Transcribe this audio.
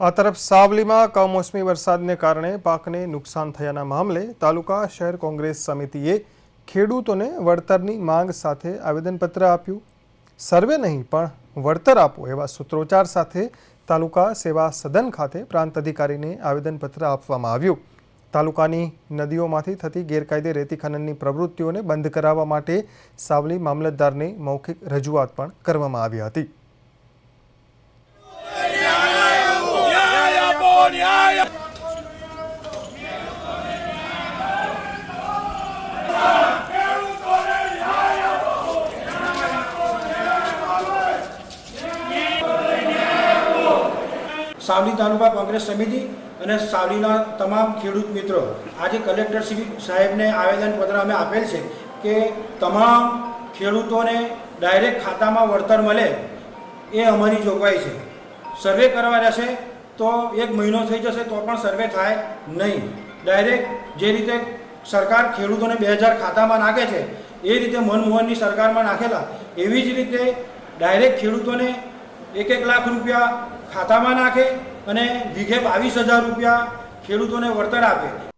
આ તરફ સાવલીમાં કમોસમી વરસાદને કારણે પાકને નુકસાન થયાના મામલે તાલુકા શહેર કોંગ્રેસ સમિતિએ ખેડૂતોને વળતરની માંગ સાથે આવેદનપત્ર આપ્યું. સર્વે નહીં, પણ વળતર આપો એવા સૂત્રોચ્ચાર સાથે તાલુકા સેવા સદન ખાતે પ્રાંત અધિકારીને આવેદનપત્ર આપવામાં આવ્યું. તાલુકાની નદીઓમાંથી થતી ગેરકાયદે રેતી ખનનની પ્રવૃત્તિઓને બંધ કરાવવા માટે સાવલી મામલતદારને મૌખિક રજૂઆત પણ કરવામાં આવી હતી. સાવલી તાલુકા કોંગ્રેસ સમિતિ અને સાવલીના તમામ ખેડૂત મિત્રો. આજે કલેક્ટર શ્રી સાહેબને આવેદનપત્ર અમે આપેલ છે કે તમામ ખેડૂતોને ડાયરેક્ટ ખાતામાં વળતર મળે એ અમારી જોગવાઈ છે. સર્વે કરવા રહેશે તો એક મહિનો થઈ જશે તો પણ સર્વે થાય નહીં. ડાયરેક્ટ જે રીતે સરકાર ખેડૂતોને બે હજાર ખાતામાં નાખે છે, એ રીતે મનમોહનની સરકારમાં નાખેલા, એવી જ રીતે ડાયરેક્ટ ખેડૂતોને એક એક લાખ રૂપિયા ખાતામાં નાખે અને વીઘે બાવીસ હજાર રૂપિયા ખેડૂતોને વળતર આપે.